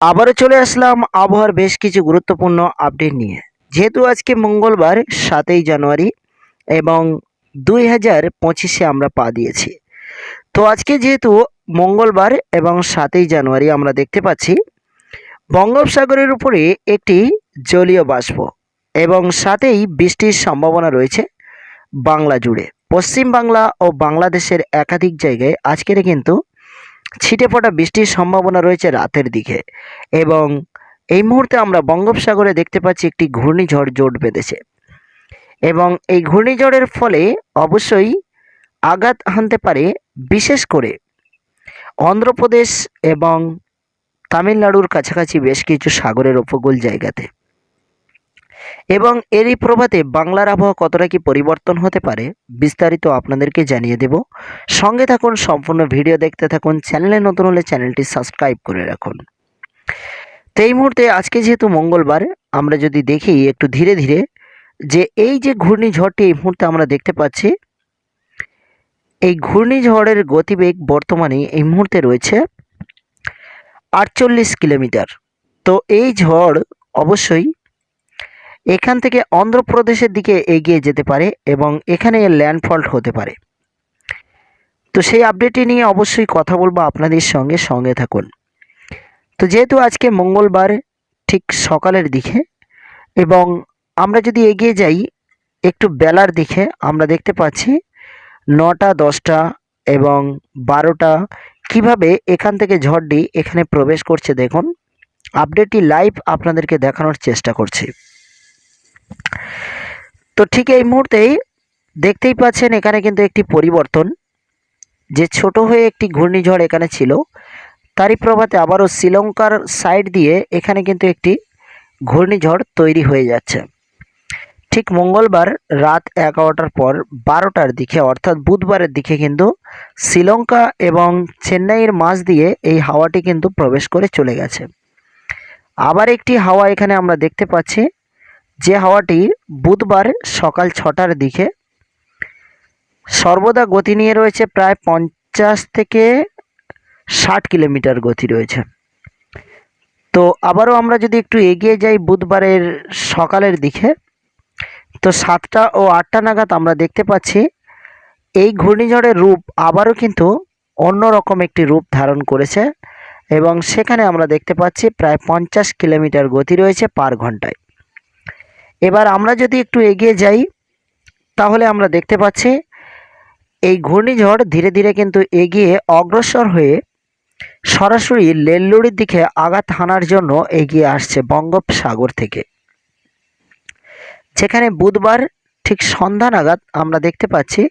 আবারও চলে আসলাম আবহাওয়ার বেশ কিছু গুরুত্বপূর্ণ আপডেট নিয়ে। যেহেতু আজকে মঙ্গলবার, সাতই জানুয়ারি এবং দুই হাজার পঁচিশে আমরা পা দিয়েছি। তো আজকে যেহেতু মঙ্গলবার এবং সাতই জানুয়ারি আমরা দেখতে পাচ্ছি, বঙ্গোপসাগরের উপরে একটি জলীয় বাষ্প এবং সাথেই বৃষ্টির সম্ভাবনা রয়েছে বাংলা জুড়ে। পশ্চিম বাংলা ও বাংলাদেশের একাধিক জায়গায় আজকের কিন্তু ছিটে ফোটা বৃষ্টির সম্ভাবনা রয়েছে রাতের দিকে এবং এই মুহূর্তে আমরা বঙ্গোপসাগরে দেখতে পাচ্ছি একটি ঘূর্ণিঝড় জোট বেঁধেছে। এবং এই ঘূর্ণিঝড়ের ফলে অবশ্যই আঘাত হানতে পারে, বিশেষ করে অন্ধ্রপ্রদেশ এবং তামিলনাড়ুর কাছাকাছি বেশ কিছু সাগরের উপকূল জায়গাতে। এবং এরই প্রভাতে বাংলার আবহাওয়া কতটা কি পরিবর্তন হতে পারে, বিস্তারিত আপনাদেরকে জানিয়ে দেব। সঙ্গে থাকুন, সম্পূর্ণ ভিডিও দেখতে থাকুন, চ্যানেলে নতুন হলে চ্যানেলটি সাবস্ক্রাইব করে রাখুন। তো এই মুহূর্তে আজকে যেহেতু মঙ্গলবার, আমরা যদি দেখি একটু ধীরে ধীরে যে এই যে ঘূর্ণিঝড়টি এই মুহূর্তে আমরা দেখতে পাচ্ছি, এই ঘূর্ণিঝড়ের গতিবেগ বর্তমানে এই মুহূর্তে রয়েছে আটচল্লিশ কিলোমিটার। তো এই ঝড় অবশ্যই এখান থেকে অন্ধ্রপ্রদেশের দিকে এগিয়ে যেতে পারে এবং এখানে ল্যান্ডফল্ট হতে পারে। তো সেই আপডেটটি নিয়ে অবশ্যই কথা বলব আপনাদের সঙ্গে সঙ্গে থাকুন। তো যেহেতু আজকে মঙ্গলবার, ঠিক সকালের দিকে, এবং আমরা যদি এগিয়ে যাই, একটু বেলার দিকে, আমরা দেখতে পাচ্ছি নটা, দশটা এবং বারোটা কীভাবে এখান থেকে ঝড়টি এখানে প্রবেশ করছে দেখুন। আপডেটটি লাইভ আপনাদেরকে দেখানোর চেষ্টা করছি। তো ঠিক এই মুহূর্তেই দেখতেই পাচ্ছেন এখানে কিন্তু একটি পরিবর্তন। যে ছোট হয়ে একটি ঘূর্ণিঝড় এখানে ছিল, তারই প্রভাতে আবারও শ্রীলঙ্কার সাইড দিয়ে এখানে কিন্তু একটি ঘূর্ণিঝড় তৈরি হয়ে যাচ্ছে। ঠিক মঙ্গলবার রাত এগারোটার পর বারোটার দিকে, অর্থাৎ বুধবারের দিকে কিন্তু শ্রীলঙ্কা এবং চেন্নাইয়ের মাঝ দিয়ে এই হাওয়াটি কিন্তু প্রবেশ করে চলে গেছে। আবার একটি হাওয়া এখানে আমরা দেখতে পাচ্ছি যে হাওয়াটি বুধবার সকাল ছটার দিকে সর্বদা গতি নিয়ে রয়েছে প্রায় পঞ্চাশ থেকে ষাট কিলোমিটার গতি রয়েছে। তো আবারও আমরা যদি একটু এগিয়ে যাই বুধবারের সকালের দিকে, তো সাতটা ও আটটা নাগাদ আমরা দেখতে পাচ্ছি এই ঘূর্ণিঝড়ের রূপ আবারও কিন্তু অন্যরকম একটি রূপ ধারণ করেছে এবং সেখানে আমরা দেখতে পাচ্ছি প্রায় পঞ্চাশ কিলোমিটার গতি রয়েছে পার ঘন্টায়। এবার আমরা যদি একটু এগিয়ে যাই, তাহলে আমরা দেখতে পাচ্ছি এই ঘূর্ণিঝড় ধীরে ধীরে কিন্তু এগিয়ে অগ্রসর হয়ে সরাসরি লেল্লুড়ির দিকে আঘাত হানার জন্য এগিয়ে আসছে বঙ্গোপসাগর থেকে। যেখানে বুধবার ঠিক সন্ধ্যা নাগাদ আমরা দেখতে পাচ্ছি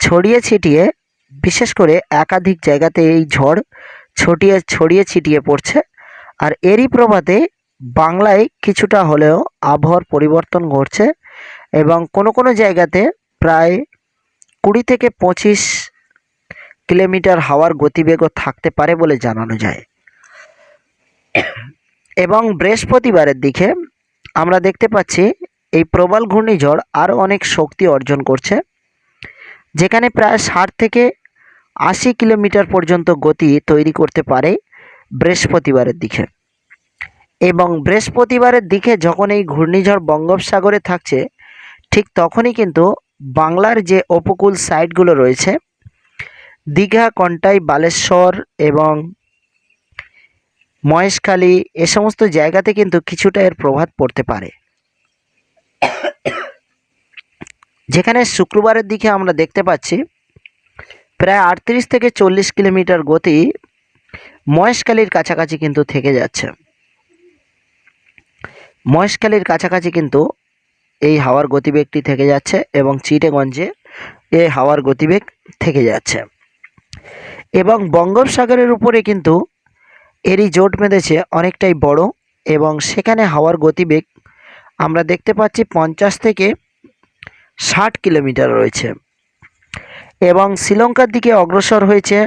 ছড়িয়ে ছিটিয়ে, বিশেষ করে একাধিক জায়গাতে এই ঝড় ছটিয়ে, ছড়িয়ে ছিটিয়ে পড়ছে। আর এরই প্রভাতে বাংলায় কিছুটা হলেও আবহাওয়ার পরিবর্তন ঘটছে এবং কোনো কোনো জায়গাতে প্রায় কুড়ি থেকে পঁচিশ কিলোমিটার হাওয়ার গতিবেগও থাকতে পারে বলে জানানো যায়। এবং বৃহস্পতিবারের দিকে আমরা দেখতে পাচ্ছি এই প্রবল ঘূর্ণিঝড় আরও অনেক শক্তি অর্জন করছে, যেখানে প্রায় ষাট থেকে আশি কিলোমিটার পর্যন্ত গতি তৈরি করতে পারে বৃহস্পতিবারের দিকে। এবং বৃহস্পতিবারের দিকে যখন এই ঘূর্ণিঝড় বঙ্গোপসাগরে থাকছে, ঠিক তখনই কিন্তু বাংলার যে উপকূল সাইডগুলো রয়েছে, দীঘা, কন্টাই, বালেশ্বর এবং মহেশখালী, এ সমস্ত জায়গাতে কিন্তু কিছুটা এর প্রভাব পড়তে পারে। যেখানে শুক্রবারের দিকে আমরা দেখতে পাচ্ছি, প্রায় আটত্রিশ থেকে চল্লিশ কিলোমিটার গতি মহেশখালীর কাছাকাছি কিন্তু থেকে যাচ্ছে। মহেশখালীর কাছাকাছি কিন্তু এই হাওয়ার গতিবেগটি থেকে যাচ্ছে এবং চিটেগঞ্জে এই হাওয়ার গতিবেগ থেকে যাচ্ছে। এবং বঙ্গোপসাগরের উপরে কিন্তু এরই জোট বেঁধেছে অনেকটাই বড় এবং সেখানে হাওয়ার গতিবেগ আমরা দেখতে পাচ্ছি পঞ্চাশ থেকে ষাট কিলোমিটার রয়েছে। এবং শ্রীলঙ্কার দিকে অগ্রসর হয়েছে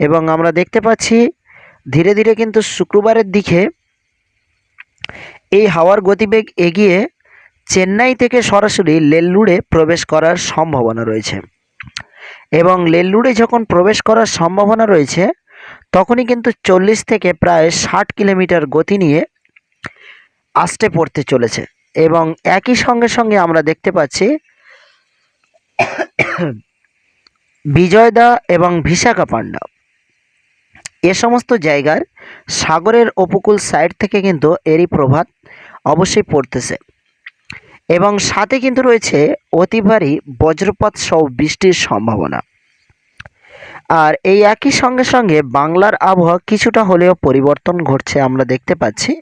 এবং আমরা দেখতে পাচ্ছি ধীরে ধীরে কিন্তু শুক্রবারের দিকে এই হাওয়ার গতিবেগ এগিয়ে চেন্নাই থেকে সরাসরি লেল্লুড়ে প্রবেশ করার সম্ভাবনা রয়েছে। এবং লেল্লুড়ে যখন প্রবেশ করার সম্ভাবনা রয়েছে, তখনই কিন্তু চল্লিশ থেকে প্রায় ষাট কিলোমিটার গতি নিয়ে আসতে পড়তে চলেছে। এবং একই সঙ্গে সঙ্গে আমরা দেখতে পাচ্ছি বিজয়দা এবং বিশাখাপান্ডা এ সমস্ত জায়গার সাগরের উপকূল সাইড থেকে কিন্তু এরই প্রভাব অবশ্যই পড়তেছে। এবং সাথে কিন্তু রয়েছে অতি ভারী বজ্রপাত সহ বৃষ্টির সম্ভাবনা। আর এই একই সঙ্গে সঙ্গে বাংলার আবহাওয়া কিছুটা হলেও পরিবর্তন ঘটছে আমরা দেখতে পাচ্ছি।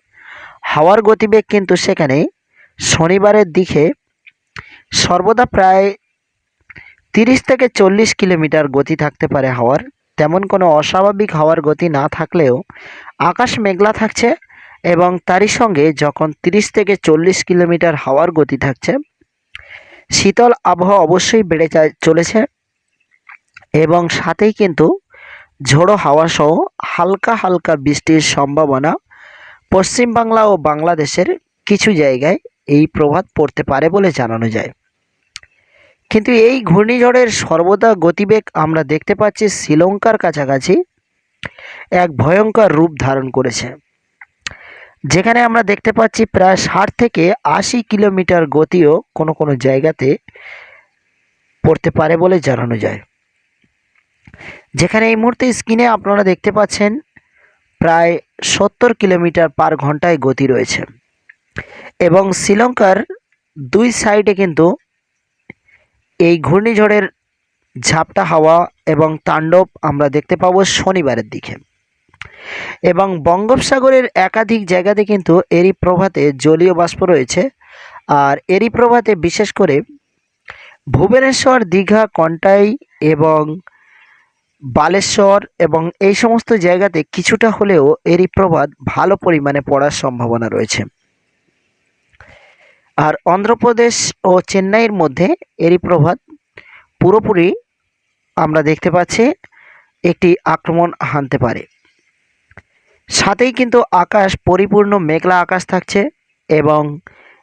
হাওয়ার গতিবেগ কিন্তু সেখানে শনিবারের দিকে সর্বদা প্রায় তিরিশ থেকে চল্লিশ কিলোমিটার গতি থাকতে পারে হাওয়ার। তেমন কোনো অস্বাভাবিক হাওয়ার গতি না থাকলেও আকাশ মেঘলা থাকছে এবং তারই সঙ্গে যখন তিরিশ থেকে চল্লিশ কিলোমিটার হাওয়ার গতি থাকছে, শীতল আবহাওয়া অবশ্যই বেড়ে চলেছে এবং সাথেই কিন্তু ঝোড়ো হাওয়া সহ হালকা হালকা বৃষ্টির সম্ভাবনা পশ্চিমবাংলা ও বাংলাদেশের কিছু জায়গায় এই প্রভাব পড়তে পারে বলে জানানো যায়। কিন্তু এই ঘূর্ণিঝড়ের সর্বদা গতিবেগ আমরা দেখতে পাচ্ছি শ্রীলঙ্কার কাছাকাছি এক ভয়ঙ্কর রূপ ধারণ করেছে। যেখানে আমরা দেখতে পাচ্ছি প্রায় ষাট থেকে আশি কিলোমিটার গতিও কোনো কোনো জায়গাতে পড়তে পারে বলে জানানো যায়। যেখানে এই মুহূর্তে স্ক্রিনে আপনারা দেখতে পাচ্ছেন প্রায় সত্তর কিলোমিটার পার ঘন্টায় গতি রয়েছে। এবং শ্রীলঙ্কার দুই সাইডে কিন্তু এই ঘূর্ণিঝড়ের ঝাপটা হাওয়া এবং তাণ্ডব আমরা দেখতে পাবো শনিবারের দিকে। এবং বঙ্গোপসাগরের একাধিক জায়গাতে কিন্তু এরই প্রভাতে জলীয় বাষ্প রয়েছে। আর এরই প্রভাতে বিশেষ করে ভুবনেশ্বর, দীঘা, কন্টাই এবং বালেশ্বর এবং এই সমস্ত জায়গাতে কিছুটা হলেও এরই প্রভাব ভালো পরিমাণে পড়ার সম্ভাবনা রয়েছে। আর অন্ধ্রপ্রদেশ ও চেন্নাইয়ের মধ্যে এরই প্রভাব পুরোপুরি আমরা দেখতে পাচ্ছি একটি আক্রমণ হানতে পারে। সাথেই কিন্তু আকাশ পরিপূর্ণ মেঘলা আকাশ থাকছে এবং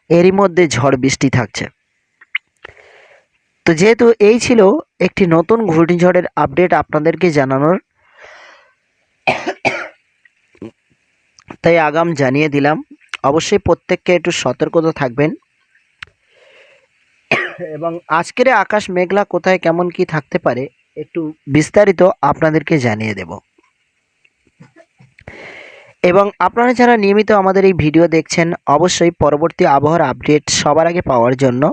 এরই মধ্যে ঝড় বৃষ্টি থাকছে। তো যেহেতু এই ছিল একটি নতুন ঘূর্ণিঝড়ের আপডেট আপনাদেরকে জানানোর, তাই আগাম জানিয়ে দিলাম। অবশ্যই প্রত্যেককে একটু সতর্কতা থাকবেন। এবং আজকের আকাশ মেঘলা কোথায়, কেমন কি থাকতে পারে, একটু বিস্তারিত আপনাদেরকে জানিয়ে দেব। এবং আপনারা যারা নিয়মিত আমাদের এই ভিডিও দেখছেন, অবশ্যই পরবর্তী আবহাওয়ার আপডেট সবার আগে পাওয়ার জন্য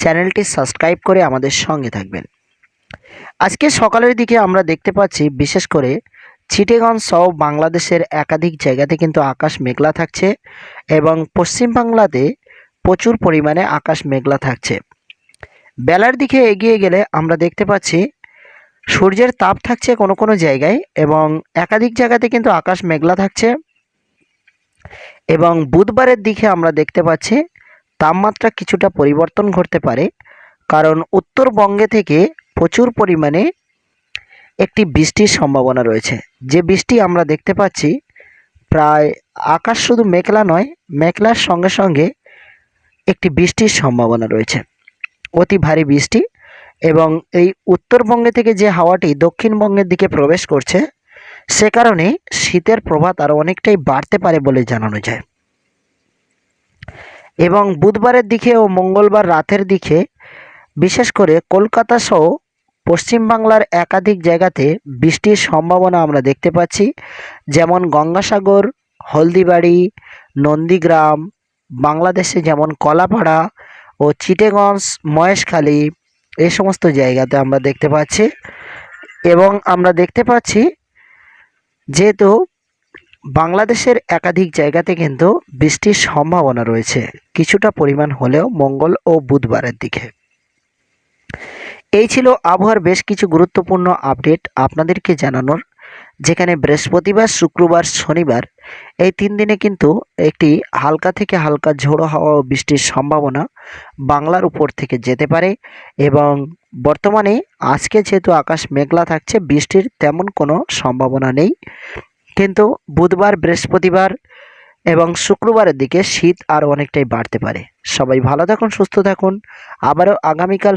চ্যানেলটি সাবস্ক্রাইব করে আমাদের সঙ্গে থাকবেন। আজকে সকালের দিকে আমরা দেখতে পাচ্ছি, বিশেষ করে চিটেগঞ্জ সহ বাংলাদেশের একাধিক জায়গাতে কিন্তু আকাশ মেঘলা থাকছে এবং পশ্চিম বাংলাতে প্রচুর পরিমাণে আকাশ মেঘলা থাকছে। বেলার দিকে এগিয়ে গেলে আমরা দেখতে পাচ্ছি সূর্যের তাপ থাকছে কোনো কোনো জায়গায় এবং একাধিক জায়গাতে কিন্তু আকাশ মেঘলা থাকছে। এবং বুধবারের দিকে আমরা দেখতে পাচ্ছি তাপমাত্রা কিছুটা পরিবর্তন ঘটতে পারে, কারণ উত্তরবঙ্গে থেকে প্রচুর পরিমাণে একটি বৃষ্টির সম্ভাবনা রয়েছে। যে বৃষ্টি আমরা দেখতে পাচ্ছি প্রায় আকাশ শুধু মেঘলা নয়, মেঘলার সঙ্গে সঙ্গে একটি বৃষ্টির সম্ভাবনা রয়েছে। অতি ভারী বৃষ্টি এবং এই উত্তরবঙ্গে থেকে যে হাওয়াটি দক্ষিণবঙ্গের দিকে প্রবেশ করছে, সে কারণে শীতের প্রভাব আরও অনেকটাই বাড়তে পারে বলে জানানো যায়। এবং বুধবারের দিকে ও মঙ্গলবার রাতের দিকে, বিশেষ করে কলকাতা সহ পশ্চিমবাংলার একাধিক জায়গাতে বৃষ্টির সম্ভাবনা আমরা দেখতে পাচ্ছি, যেমন গঙ্গাসাগর, হলদিবাড়ি, নন্দীগ্রাম, বাংলাদেশে যেমন কলাপাড়া ও চিটেগঞ্জ মহেশখালী এই সমস্ত জায়গাতে আমরা দেখতে পাচ্ছি। এবং আমরা দেখতে পাচ্ছি যেহেতু বাংলাদেশের একাধিক জায়গাতে কিন্তু বৃষ্টির সম্ভাবনা রয়েছে, কিছুটা পরিমাণ হলেও মঙ্গল ও বুধবারের দিকে। এই ছিল আবহাওয়ার বেশ কিছু গুরুত্বপূর্ণ আপডেট। আপনাদেরকে জানানোর যেখানে বৃহস্পতিবার, শুক্রবার, শনিবার এই তিন দিনে কিন্তু একটি হালকা থেকে হালকা ঝোড়ো হাওয়া ও বৃষ্টির সম্ভাবনা বাংলার উপর থেকে যেতে পারে এবং বর্তমানে আজকে যেহেতু আকাশ মেঘলা থাকছে, বৃষ্টির তেমন কোনো সম্ভাবনা নেই। কিন্তু বুধবার, বৃহস্পতিবার এবং শুক্রবারের দিকে শীত আরও অনেকটাই বাড়তে পারে। সবাই ভালো থাকুন, সুস্থ থাকুন। আবারও আগামীকাল